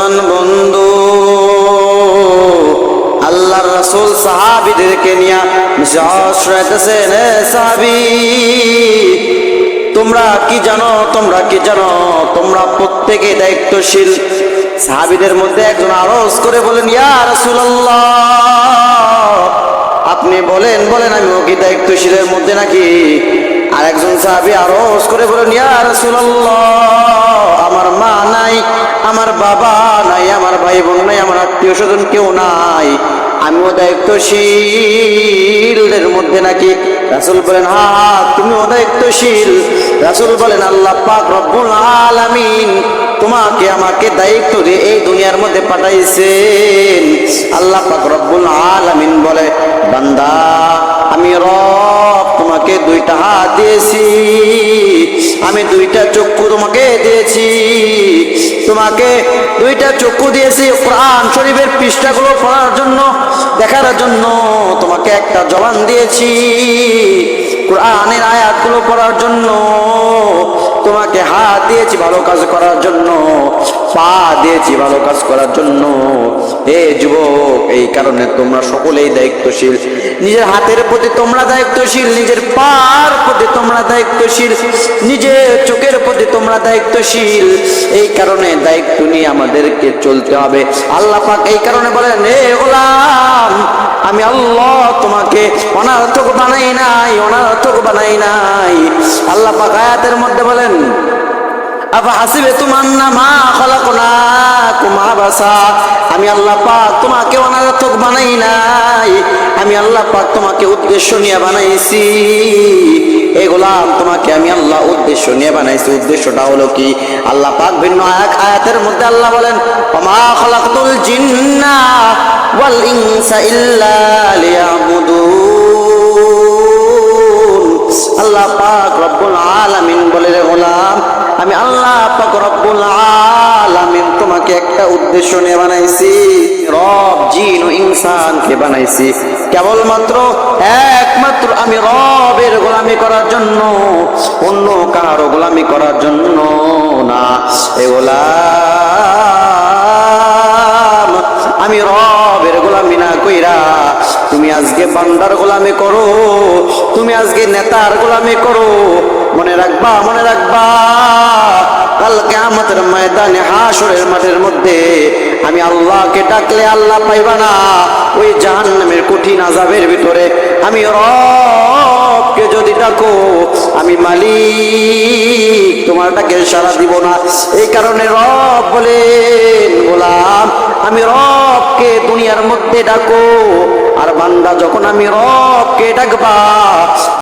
মুসলমান বন্ধু, আল্লাহর রাসূল সাহাবীদেরকে নিয়ে আশ্রয়তেছেন সাহাবি। তোমরা কি জানো, তোমরা কি জানো, তোমরা প্রত্যেকে দায়িত্বশীল। সাহাবীদের মধ্যে একজন আরজ করে বলেন, ইয়া রাসূলুল্লাহ। আপনি বলেন বলেন, আমি কি দায়িত্বশীলের মধ্যে নাকি? আর একজন সাহাবি আরজ করে বলেন, ইয়া রাসূলুল্লাহ, আমার আমার বাবা নাই, আমার ভাই বোন নাই, আমার আত্মীয় স্বজন কেউ নাই। আমিও দায়িত্বশীলের মধ্যে নাকি। রাসুল বলেন, হা হা, তুমিও দায়িত্বশীল। রাসুল বলেন, আল্লাহ পাক রব্বুল আলামিন তোমাকে আমাকে দায়িত্ব দিয়ে এই দুনিয়ার মধ্যে পাঠাইছেন। আল্লাহ পাক রব্বুল আলামিন বলে, বান্দা, আমি রব তোমাকে দুইটা হাত দিয়েছি, আমি দুইটা চক্ষু তোমাকে দিয়েছি। তোমাকে দুইটা চক্ষু দিয়েছি, কোরআন শরীফের পৃষ্ঠাগুলো পড়ার জন্য, দেখার জন্য। তোমাকে একটা জবান দিয়েছি, কোরআনের আয়াতগুলো পড়ার জন্য। তোমাকে হাত দিয়েছি ভালো কাজ করার জন্য, পা দিয়েছি ভালো কাজ করার জন্য। এই কারণে তোমরা সকলেই দায়িত্বশীল। নিজের হাতের প্রতি তোমরা দায়িত্বশীল, নিজের পার প্রতি তোমরা দায়িত্বশীল, নিজের চোখের প্রতি তোমরা দায়িত্বশীল। এই কারণে দায়িত্ব নিয়ে আমাদেরকে চলতে হবে। আল্লাহ পাক এই কারণে বলেন, হে গোলাম, আমি আল্লাহ তোমাকে অনার্থক বানাই নাই, অনার্থক বানাই নাই। আল্লাহ পাক আয়াতের মধ্যে বলেন আফা হাসিবে তোমার না মা খলাকুনা কুমা বাসা আমি আল্লাহ পাক তোমাকে অনার্থক বানাই নাই। আমি আল্লাহ পাক তোমাকে উদ্দেশ্য নিয়ে বানাইছি। গোলাম, তোমাকে আমি আল্লাহ উদ্দেশ্য নিয়ে বানাইছি। উদ্দেশ্যটা হলো কি? আল্লাহ পাক ভিন্ন এক আয়াতের মধ্যে আল্লাহ বলেন, ওমা খলাকতুল জিন্না ওয়াল ইনসা ইল্লা আল্লাহ পাক রব্বুল আলামিন বলে, রে গোলাম, আমি আল্লাহ পাক রব্বুল আলামিন তোমাকে একটা উদ্দেশ্য নিয়ে বানাইছি। রব, জিন ও ইনসানকে বানাইছি। কেবলমাত্র একমাত্র আমি রবের গোলামি করার জন্য, অন্য কারও গোলামি করার জন্য না। এ গোলাম, আমি রবের গোলামি না কইরা তুমি আজকে বান্দার গোলামি করো, তুমি আজকে নেতার গোলামি করো। মনে রাখবা মনে রাখবা কালকে আমাদের ময়দানে হাসরের মাঠের মধ্যে আমি আল্লাহকে ডাকলে আল্লাহ পাইবা না, ওই জাহান্নামের কঠিন আজাবের ভিতরে আমি রবকে যদি ডাকো, আমি মালিক তোমার ডাকে সারা দিব না। এই কারণে রব বলেন, গোলাম, আমি রবকে দুনিয়ার মধ্যে ডাকো। আর বান্দা যখন আমি রবকে ডাকবা